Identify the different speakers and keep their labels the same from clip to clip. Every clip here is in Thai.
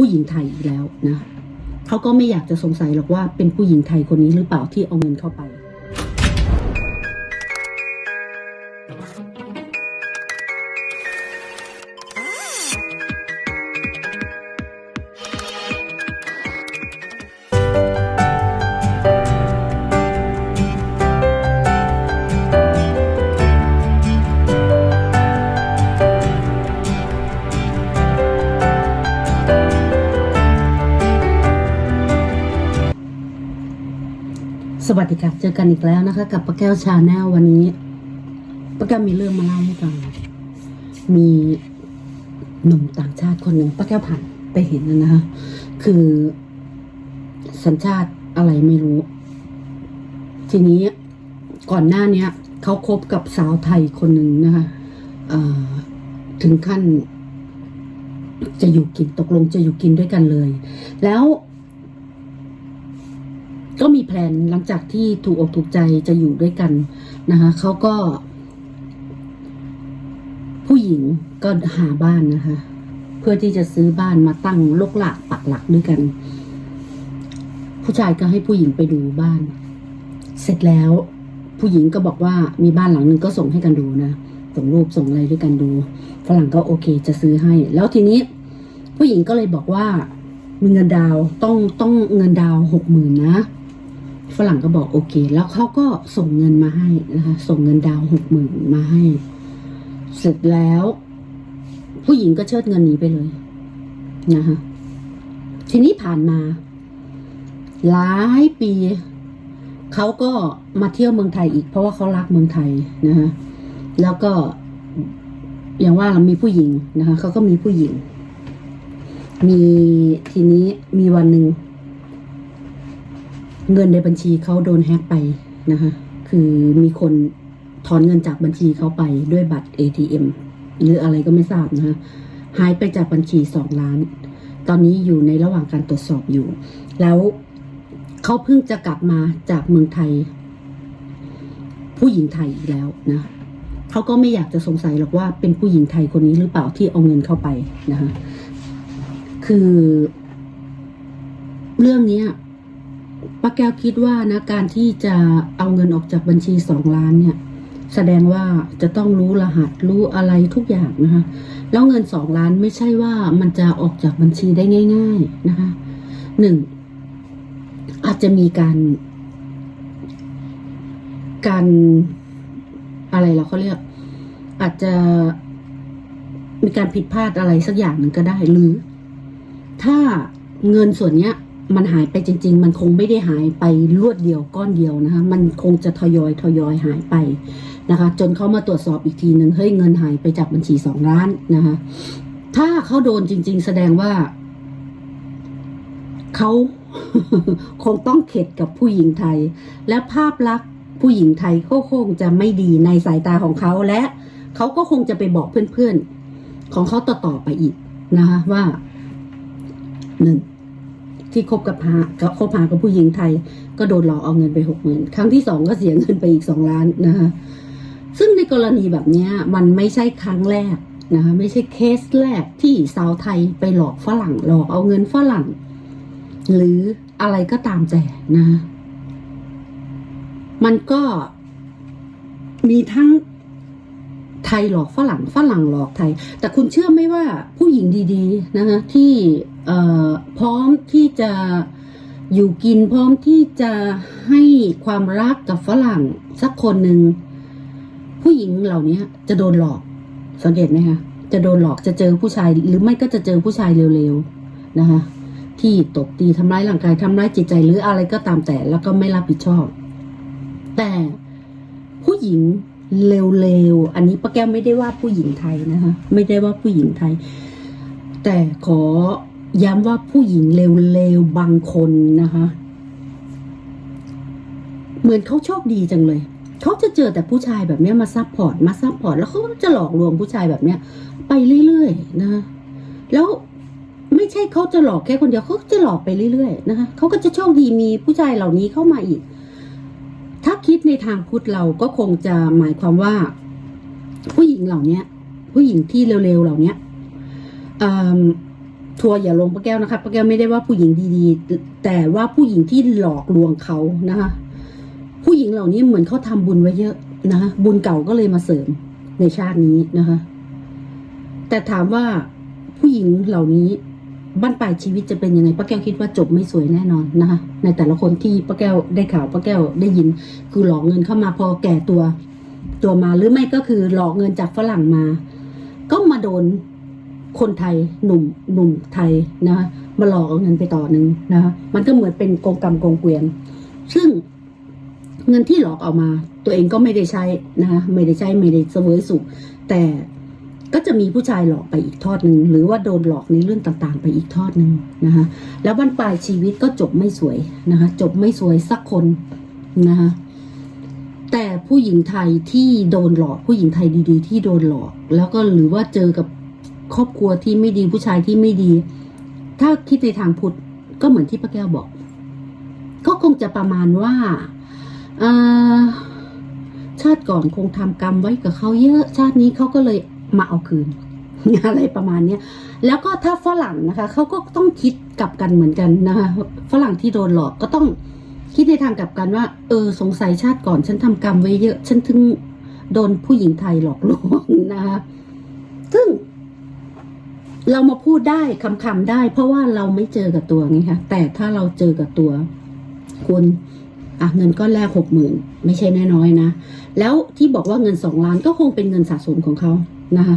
Speaker 1: ผู้หญิงไทยอีกแล้วนะเขาก็ไม่อยากจะสงสัยหรอกว่าเป็นผู้หญิงไทยคนนี้หรือเปล่าที่เอาเงินเข้าไป สวัสดีค่ะ เจอกันอีกแล้วนะคะ กับป้าแก้วชาแนลวันนี้ป้าแก้วมีเรื่องมาเล่าให้ฟัง มีหนุ่มต่างชาติคนหนึ่งป้าแก้วผ่านไปเห็นนะคะ คือสัญชาติอะไรไม่รู้ ทีนี้ก่อนหน้าเนี้ยเขาคบกับสาวไทยคนหนึ่งนะคะถึงขั้น จะอยู่กินตกลงจะอยู่กินด้วยกันเลย แล้ว ก็มีแผนหลังจากที่ถูกอกถูกใจจะอยู่ด้วยกันนะคะเขาก็ ผู้หญิงก็หาบ้านนะคะ เพื่อที่จะซื้อบ้านมาตั้งลกหลักปักหลักด้วยกัน ผู้ชายก็ให้ผู้หญิงไปดูบ้าน เสร็จแล้ว ผู้หญิงก็บอกว่ามีบ้านหลังหนึ่งก็ส่งให้กันดูนะส่งรูปส่งอะไรด้วยกันดูฝรั่งก็โอเค จะซื้อให้ แล้วทีนี้ ผู้หญิงก็เลยบอกว่ามีเงินดาวต้องต้องเงินดาวหกหมื่นนะ ฝรั่งก็บอกโอเค แล้วเขาก็ส่งเงินมาให้นะคะ ส่งเงินดาวหกหมื่นมาให้ เสร็จแล้ว ผู้หญิงก็เชิดเงินหนีไปเลยนะคะทีนี้ผ่านมา หลายปีเขาก็มาเที่ยวเมืองไทยอีก เพราะว่าเขารักเมืองไทยนะคะแล้วก็อย่างว่าเรามีผู้หญิงนะคะเขาก็มีผู้หญิง มีทีนี้มีวันหนึ่ง เงินในบัญชีเขาโดนแฮ็กไปนะคะ คือมีคนถอนเงินจากบัญชีเขาไปด้วยบัตร ATM หรืออะไรก็ไม่ทราบนะคะหายไปจากบัญชีสองล้าน ตอนนี้อยู่ในระหว่างการตรวจสอบอยู่ แล้วเขาเพิ่งจะกลับมาจากเมืองไทย ผู้หญิงไทยอีกแล้วนะเขาก็ไม่อยากจะสงสัยหรอกว่าเป็นผู้หญิงไทยคนนี้หรือเปล่าที่เอาเงินเข้าไปนะคะคือ เรื่องนี้ ป้าแก้วคิดว่านะการที่จะเอาเงินออกจากบัญชีสองล้านเนี่ย แสดงว่าจะต้องรู้รหัสรู้อะไรทุกอย่างนะคะ แล้วเงินสองล้านไม่ใช่ว่ามันจะออกจากบัญชีได้ง่าย ๆนะคะหนึ่งอาจจะมีการ การอะไรเราเขาเรียก อาจจะมีการผิดพลาดอะไรสักอย่างหนึ่งก็ได้หรือ ถ้าเงินส่วนเนี้ย มันหายไปจริง ๆ มันคงไม่ได้หายไปรวดเดียวก้อนเดียวนะคะ มันคงจะทยอยทยอยหายไปนะคะ จนเขามาตรวจสอบอีกทีหนึ่งเฮ้ยเงินหายไปจากบัญชีสองล้านนะคะ ถ้าเขาโดนจริง ๆ แสดงว่าเขาคงต้องเข็ดกับผู้หญิงไทย และภาพลักษณ์ผู้หญิงไทยก็คงจะไม่ดีในสายตาของเขาและเขาก็คงจะไปบอกเพื่อนๆ ของเขาต่อๆไปอีกนะคะว่าหนึ่ง ที่คบกับหากับคบหากับผู้หญิงไทย ก็โดนหลอกเอาเงินไปหกหมื่นครั้งที่สองก็เสียเงินไปอีกสองล้านนะคะซึ่งในกรณีแบบเนี้ยมันไม่ใช่ครั้งแรกนะคะไม่ใช่เคสแรกที่สาวไทยไปหลอกฝรั่งหลอกเอาเงินฝรั่ง หรืออะไรก็ตามแต่นะ มันก็มีทั้ง ไทยหลอกฝรั่งฝรั่งหลอกไทย แต่คุณเชื่อไหมว่าผู้หญิงดีๆนะคะที่พร้อมที่จะอยู่กินพร้อมที่จะให้ความรักกับฝรั่งสักคนหนึ่งผู้หญิงเหล่านี้จะโดนหลอกสังเกตไหมคะจะโดนหลอกจะเจอผู้ชาย หรือไม่ก็จะเจอผู้ชายเร็วๆนะคะที่ตบตีทำร้ายร่างกายทำร้ายจิตใจหรืออะไรก็ตามแต่แล้วก็ไม่รับผิดชอบ แต่ผู้หญิง เร็วๆ อันนี้ป้าแก้วไม่ได้ว่าผู้หญิงไทยนะคะ ไม่ได้ว่าผู้หญิงไทย แต่ขอย้ำว่าผู้หญิงเร็วๆ บางคนนะคะ เหมือนเขาโชคดีจังเลย เขาจะเจอแต่ผู้ชายแบบเนี้ยมาซับพอร์ต มาซับพอร์ต แล้วเขาจะหลอกลวงผู้ชายแบบเนี้ย ไปเรื่อยๆ นะ แล้วไม่ใช่เขาจะหลอกแค่คนเดียวเขาจะหลอกไปเรื่อยๆ นะคะเขาก็จะโชคดีมีผู้ชายเหล่านี้เข้ามาอีก ถ้าคิดในทางพุทธเราก็คงจะหมายความว่า ผู้หญิงเหล่าเนี้ยผู้หญิงที่เร็วๆเหล่าเนี้ยทัวอย่าลงป้าแก้วนะคะป้าแก้วไม่ได้ว่าผู้หญิงดีๆ แต่ว่าผู้หญิงที่หลอกลวงเขานะคะ ผู้หญิงเหล่านี้เหมือนเขาทำบุญไว้เยอะนะคะบุญเก่าก็เลยมาเสริมในชาตินี้นะคะ แต่ถามว่าผู้หญิงเหล่านี้ บ้านปลายชีวิตจะเป็นยังไงป้าแก้วคิดว่าจบไม่สวยแน่นอนนะคะ ในแต่ละคนที่ป้าแก้วได้ข่าวป้าแก้วได้ยิน คือหลอกเงินเข้ามาพอแก่ตัว ตัวมาหรือไม่ก็คือหลอกเงินจากฝรั่งมา ก็มาโดนคนไทยหนุ่มหนุ่มไทยนะคะมาหลอกเอาเงินไปต่อหนึ่งนะคะมันก็เหมือนเป็นกงกรรมกงเกวียนซึ่งเงินที่หลอกเอามา ตัวเองก็ไม่ได้ใช้นะคะไม่ได้ใช้ไม่ได้เสวยสุขแต่ ก็จะมีผู้ชายหลอกไปอีกทอดหนึ่งหรือว่าโดนหลอกในเรื่องต่างๆ ไปอีกทอดหนึ่งนะคะแล้วบั้นปลายชีวิตก็จบไม่สวยนะคะจบไม่สวยสักคนนะคะแต่ผู้หญิงไทยที่โดนหลอกผู้หญิงไทยดีๆ ที่โดนหลอก แล้วก็หรือว่าเจอกับครอบครัวที่ไม่ดีผู้ชายที่ไม่ดี ถ้าคิดในทางพุทธก็เหมือนที่ป้าแก้วบอก ก็คงจะประมาณว่าอ่าชาติก่อนคงทำกรรมไว้กับเขาเยอะ ชาตินี้เขาก็เลย มาเอาคืน อะไรประมาณเนี้ยแล้วก็ถ้าฝรั่งนะคะเขาก็ต้องคิดกลับกันเหมือนกันนะคะฝรั่งที่โดนหลอกก็ต้องคิดในทางกลับกันว่า เออสงสัยชาติก่อนฉันทำกรรมไว้เยอะ ฉันถึงโดนผู้หญิงไทยหลอกลวงนะคะซึ่งเรามาพูดได้คำๆได้ เพราะว่าเราไม่เจอกับตัวไงคะแต่ถ้าเราเจอกับตัวคุณ อะเงินก้อนแรกหกหมื่นไม่ใช่น้อยนะ แล้วที่บอกว่าเงินสองล้านก็คงเป็นเงินสะสมของเขานะคะ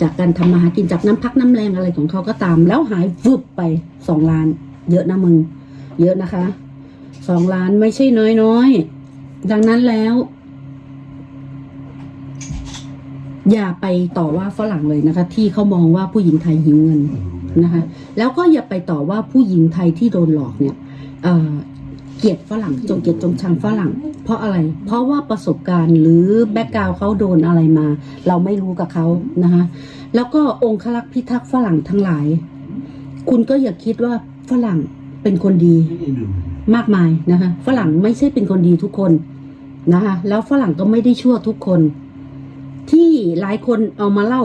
Speaker 1: จากการทำมาหากินจากน้ำพักน้ำแรงอะไรของเขาก็ตาม แล้วหายวึบไปสองล้าน เยอะนะมึง เยอะนะคะสองล้านไม่ใช่น้อยๆดังนั้นแล้ว อย่าไปต่อว่าฝรั่งเลยนะคะ ที่เขามองว่าผู้หญิงไทยหิวเงินนะคะ แล้วก็อย่าไปต่อว่าผู้หญิงไทยที่โดนหลอกเนี่ย เกลียดฝรั่งจงเกลียดจงชังฝรั่ง เพราะอะไร เพราะว่าประสบการณ์หรือแบ็กกราวเขาโดนอะไรมา เราไม่รู้กับเขานะคะแล้วก็องคลักษ์พิทักษ์ฝรั่งทั้งหลาย คุณก็อย่าคิดว่าฝรั่งเป็นคนดีมากมายนะคะฝรั่งไม่ใช่เป็นคนดีทุกคนนะคะแล้วฝรั่งก็ไม่ได้ชั่วทุกคน ที่หลายคนเอามาเล่า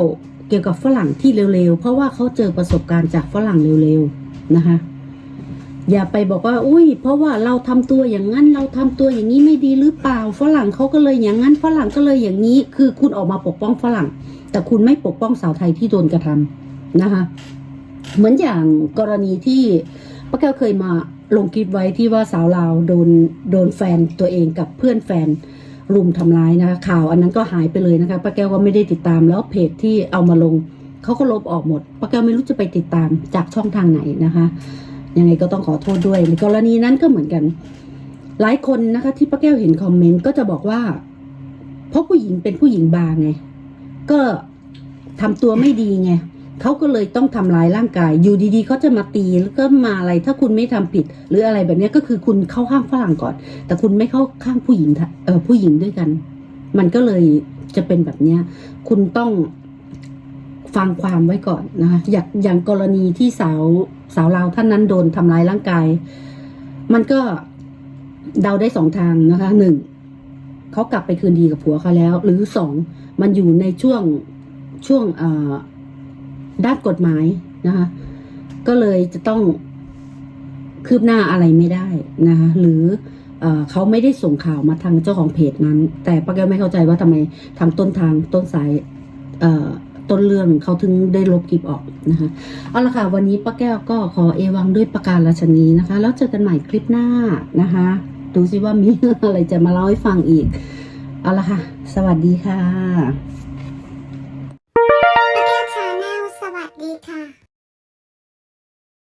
Speaker 1: เกี่ยวกับฝรั่งที่เร็วๆ เพราะว่าเขาเจอประสบการณ์จากฝรั่งเร็วๆนะคะ อย่าไปบอกว่า อุ้ย เพราะว่าเราทำตัวอย่างนั้น เราทำตัวอย่างนี้ไม่ดีหรือเปล่า ฝรั่งเขาก็เลยอย่างนั้น ฝรั่งก็เลยอย่างนี้ คือคุณออกมาปกป้องฝรั่ง แต่คุณไม่ปกป้องสาวไทยที่โดนกระทำนะคะ เหมือนอย่างกรณีที่ป้าแก้วเคยมาลงคลิปไว้ที่ว่าสาวลาวโดนโดนแฟนตัวเองกับเพื่อนแฟนรุมทำร้ายนะคะข่าวอันนั้นก็หายไปเลยนะคะป้าแก้วก็ไม่ได้ติดตามแล้วเพจที่เอามาลงเขาก็ลบออกหมดป้าแก้วไม่รู้จะไปติดตามจากช่องทางไหนนะคะ ยังไงก็ต้องขอโทษด้วยในกรณีนั้นก็เหมือนกัน หลายคนนะคะที่ป้าแก้วเห็นคอมเมนต์ก็จะบอกว่า เพราะผู้หญิงเป็นผู้หญิงบางไง ก็ทำตัวไม่ดีไงเขาก็เลยต้องทำร้ายร่างกาย อยู่ดีๆเขาจะมาตีแล้วก็มาอะไร ถ้าคุณไม่ทำผิด หรืออะไรแบบนี้ก็คือคุณเข้าข้างฝรั่งก่อน แต่คุณไม่เข้าข้างผู้หญิงเออผู้หญิงด้วยกัน มันก็เลยจะเป็นแบบเนี้ย คุณต้องฟังความไว้ก่อนนะคะอย่างอย่างกรณีที่สาว สาวลาวท่านนั้นโดนทำร้ายร่างกาย มันก็เดาได้สองทางนะคะหนึ่งเขากลับไปคืนดีกับผัวเขาแล้ว หรือสองมันอยู่ในช่วงช่วงด้านกฎหมายนะคะ ก็เลยจะต้องคืบหน้าอะไรไม่ได้นะคะหรือเอเขาไม่ได้ส่งข่าวมาทางเจ้าของเพจนั้น แต่ป้าแก้วไม่เข้าใจว่าทำไมทางต้นทางต้นสายเต้นเรื่องเขาถึงได้ลบคลิปออกนะคะเอาละค่ะ วันนี้ป้าแก้วก็ขอเอวังด้วยประการราชนีนะคะ แล้วเจอกันใหม่คลิปหน้านะคะ ดูสิว่ามีอะไรจะมาเล่าให้ฟังอีก เอาละค่ะ สวัสดีค่ะ